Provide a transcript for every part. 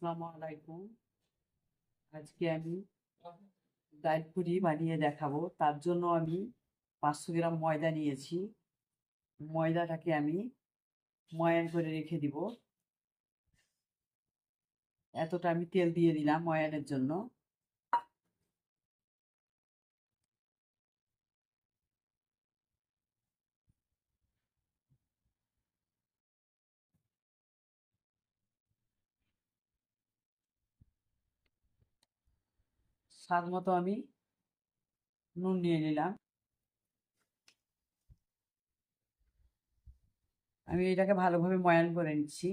আসসালামু আলাইকুম। আজকে আমি ডাল পুরি বানিয়ে দেখাবো। তার জন্য আমি পাঁচশো গ্রাম ময়দা নিয়েছি। ময়দাটাকে আমি ময়ান করে রেখে দিব। এতটা আমি তেল দিয়ে দিলাম ময়ানের জন্য। স্বাদ মতো আমি নুন নিয়ে নিলাম। আমি এটাকে ভালোভাবে ময়ান করে নিচ্ছি।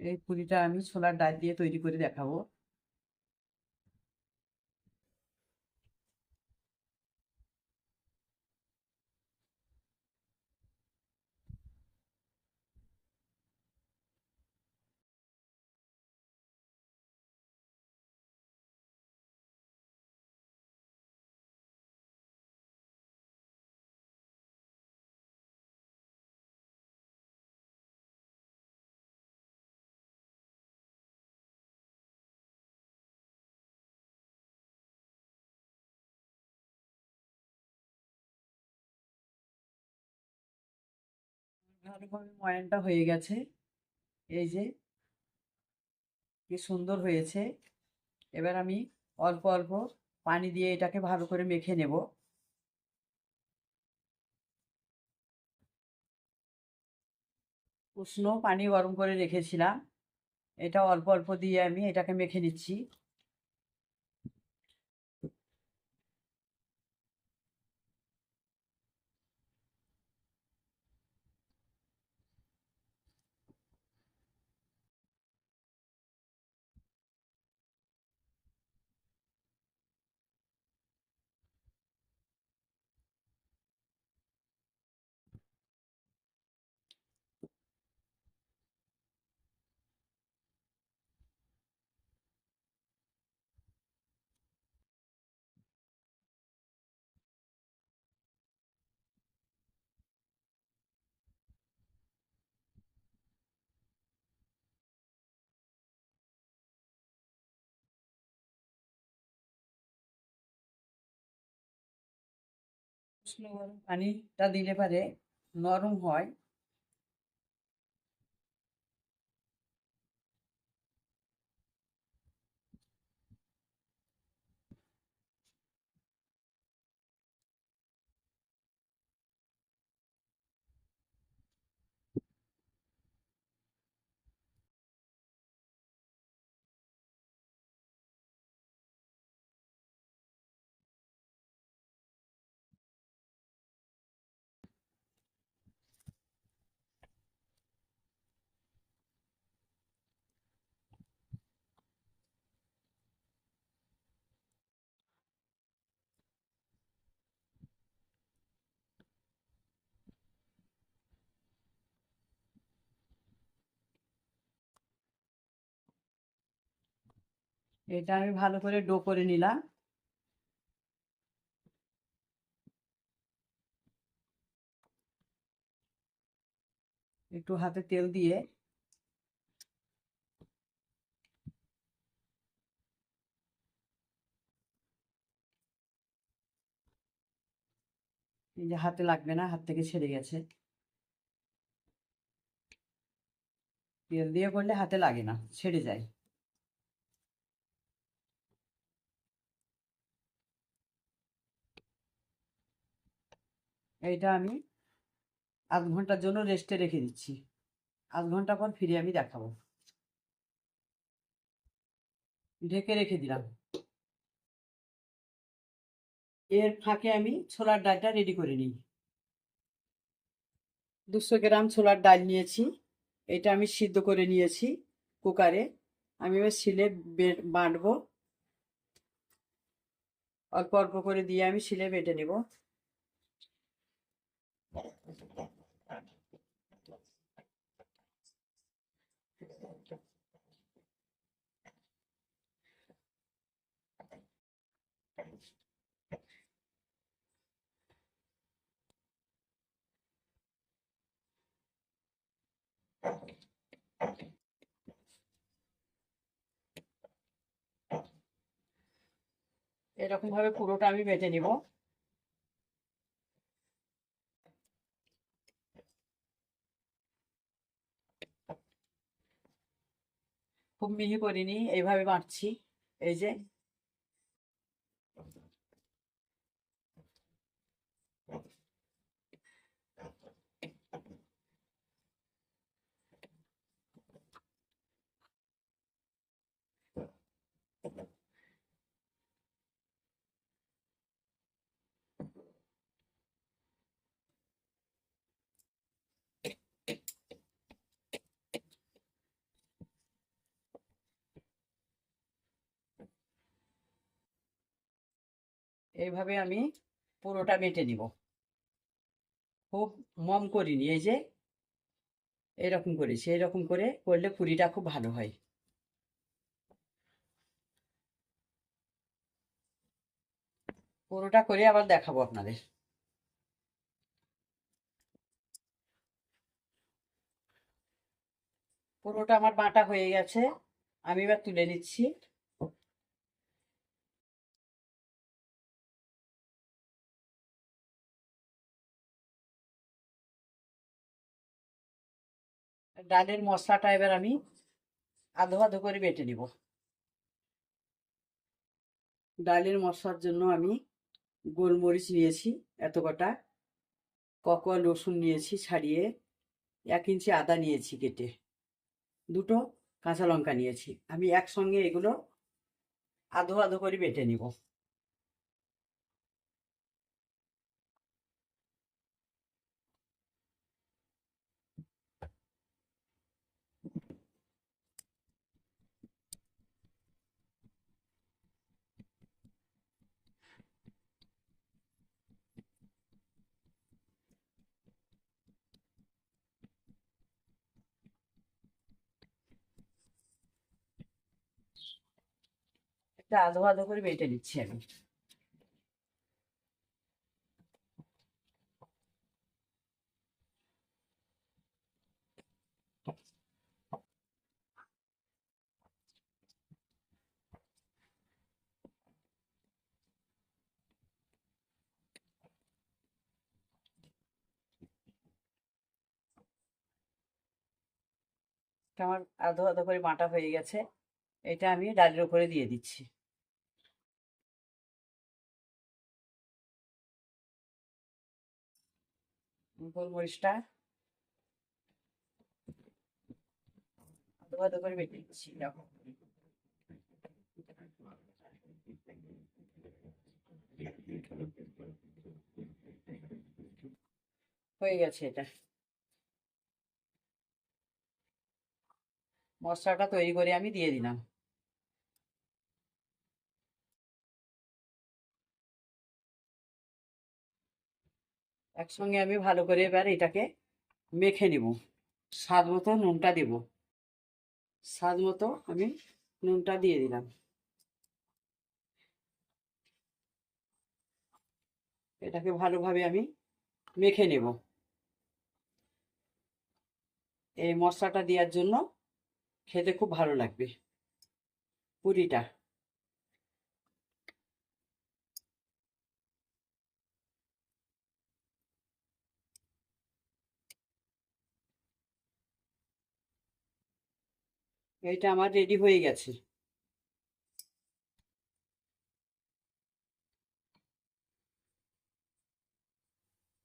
এই পুরিটা আমি ছোলার ডাল দিয়ে তৈরি করে দেখাবো। ভালোভাবে ময়ানটা হয়ে গেছে। এই যে, কি সুন্দর হয়েছে। এবার আমি অল্প অল্প পানি দিয়ে এটাকে ভালো করে মেখে নেব। উষ্ণ পানি গরম করে রেখেছিলাম। এটা অল্প অল্প দিয়ে আমি এটাকে মেখে নিচ্ছি। উষ্ণ গরম পানিটা দিলে পারে নরম হয়। এটা আমি ভালো করে ডো করে নিলাম। একটু হাতে তেল দিয়ে। এই যে হাতে লাগবে না, হাত থেকে ছেড়ে গেছে। তেল দিয়ে করলে হাতে লাগে না, ছেড়ে যায়। এইটা আমি আধ ঘণ্টার জন্য রেস্টে রেখে দিচ্ছি। আধ ঘণ্টা পর ফিরে আমি দেখাবো। ঢেকে রেখে দিলাম। এর ফাঁকে আমি ছোলার ডালটা রেডি করে নিই। দুশো গ্রাম ছোলার ডাল নিয়েছি। এটা আমি সিদ্ধ করে নিয়েছি কুকারে। আমি এবার শিলে বাটবো। অল্প অল্প করে দিয়ে আমি শিলে বেটে নেব। এরকমভাবে পুরোটা আমি বেটে নিব মিহি করিনি এইভাবে বাটছি এই যে এইভাবে আমি পুরোটা বেটে নিব। খুব মম করিনি, এই যে এরকম করেছি, এরকম করে করলে পুরিটা খুব ভালো হয়। পুরোটা করে আবার দেখাবো আপনাদের। পুরোটা আমার বাটা হয়ে গেছে, আমি এবার তুলে নিচ্ছি। ডালের মশলাটা এবার আমি আধো আধো করে বেটে নিব। ডালের মশলার জন্য আমি গোলমরিচ নিয়েছি এত কটা, ককোয়া রসুন নিয়েছি ছাড়িয়ে এক ইঞ্চি আদা নিয়েছি কেটে, দুটো কাঁচা লঙ্কা নিয়েছি। আমি একসঙ্গে এগুলো আধো আধো করে বেটে নিব। একটা আধো আধো করে বেটে নিচ্ছি আমি। আমার আধো আধো করে বাটা হয়ে গেছে। এটা আমি ডালের উপরে দিয়ে দিচ্ছি। গোলমরিচটা আধো করে বেটে দিচ্ছি হয়ে গেছে এটা। মশলাটা তৈরি করে আমি দিয়ে দিলাম। একসঙ্গে আমি ভালো করে এবার এটাকে মেখে নিব। স্বাদ মতো নুনটা দেব। স্বাদ মতো আমি নুনটা দিয়ে দিলাম। এটাকে ভালোভাবে আমি মেখে নেব। এই মশলাটা দেওয়ার জন্য খেতে খুব ভালো লাগবে। পুরিটা। এটা আমার রেডি হয়ে গেছে।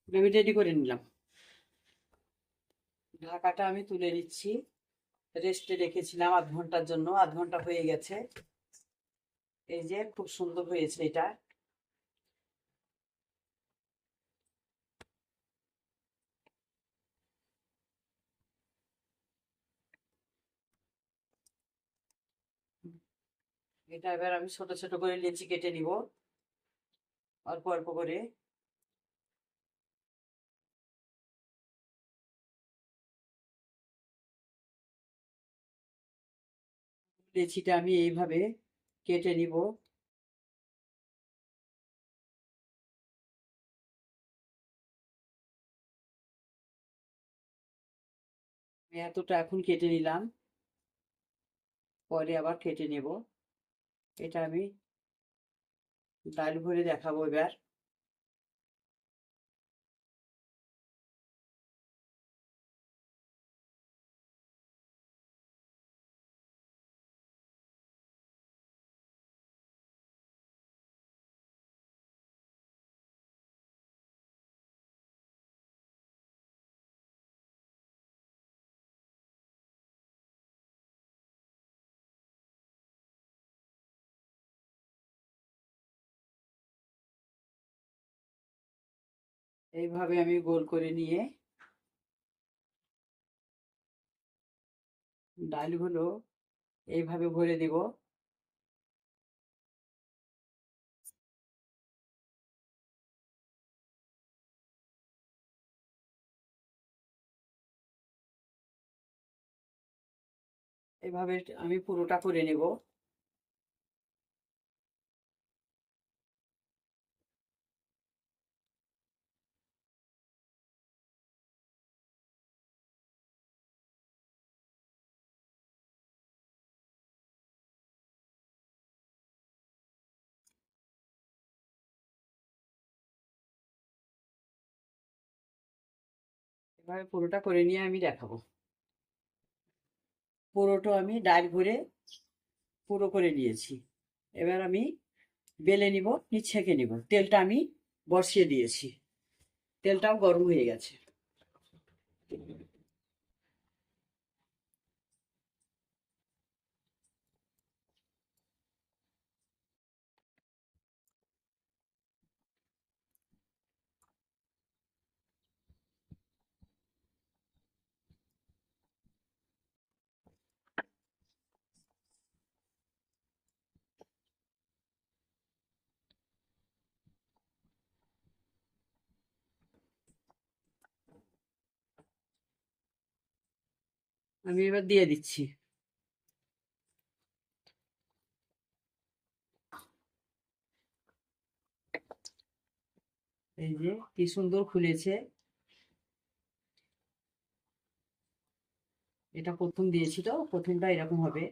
আমি রেডি করে নিলাম। ঢাকাটা আমি তুলে নিচ্ছি। রেস্টে রেখেছিলাম আধ ঘণ্টার জন্য, আধ ঘণ্টা হয়ে গেছে। এই যে খুব সুন্দর হয়েছে এটা। এটা এবার আমি ছোট ছোট করে লেচি কেটে নিব, অল্প অল্প করে। লেচিটা আমি এইভাবে কেটে নিব। এতটা এখন কেটে নিলাম, পরে আবার কেটে নেব। এটা আমি ডাল ভরে দেখাবো এবার। এইভাবে আমি গোল করে নিয়ে ডালগুলো এইভাবে ভরে দেব এভাবে আমি পুরোটা করে নেব। এভাবে পুরোটা করে নিয়ে আমি দেখাবো। পুরোটা আমি ডাল ভরে পুরো করে নিয়েছি। এবার আমি বেলে নিব ছেঁকে নিব। তেলটা আমি বসিয়ে দিয়েছি। তেলটাও গরম হয়ে গেছে। আমি এবার দিয়ে দিচ্ছি। এই যে কি সুন্দর খুলেছে। এটা প্রথম দিয়েছি তো, প্রথমটা এরকম হবে।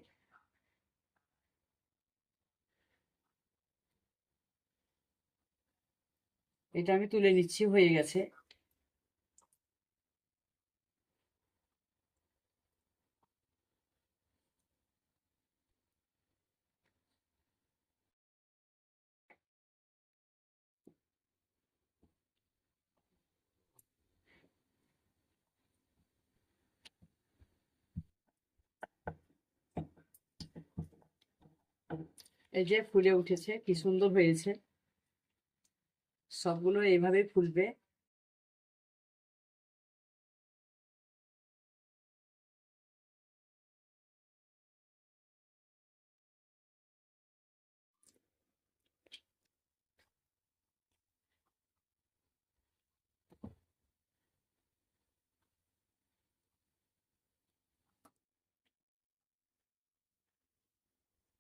এটা আমি তুলে নিচ্ছি, হয়ে গেছে। এই যে ফুলে উঠেছে কি সুন্দর হয়েছে। সবগুলো এইভাবে ফুলবে।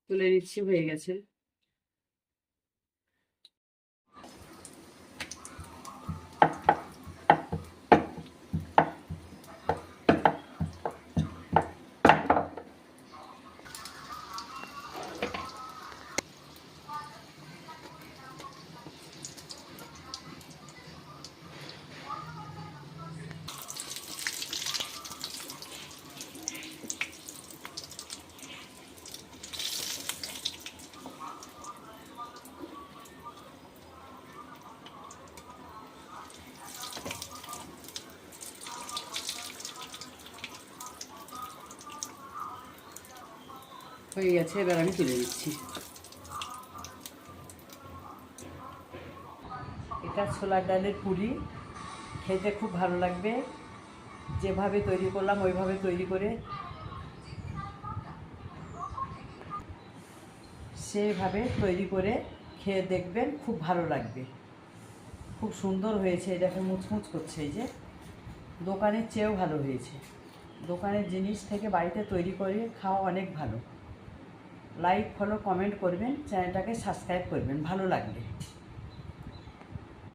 তুলে নিচ্ছি হয়ে গেছে। হয়ে গেছে, এবার আমি তুলে দিচ্ছি এটা ছোলার ডালের পুরি। খেতে খুব ভালো লাগবে। যেভাবে তৈরি করলাম, ওইভাবে তৈরি করে সেভাবে তৈরি করে খেয়ে দেখবেন, খুব ভালো লাগবে। খুব সুন্দর হয়েছে, এটাকে মুচমুচ করছে এই যে। দোকানের চেয়েও ভালো হয়েছে। দোকানের জিনিস থেকে বাড়িতে তৈরি করে খাওয়া অনেক ভালো। লাইক ফলো কমেন্ট করবেন চ্যানেলটাকে সাবস্ক্রাইব করবেন ভালো লাগবে।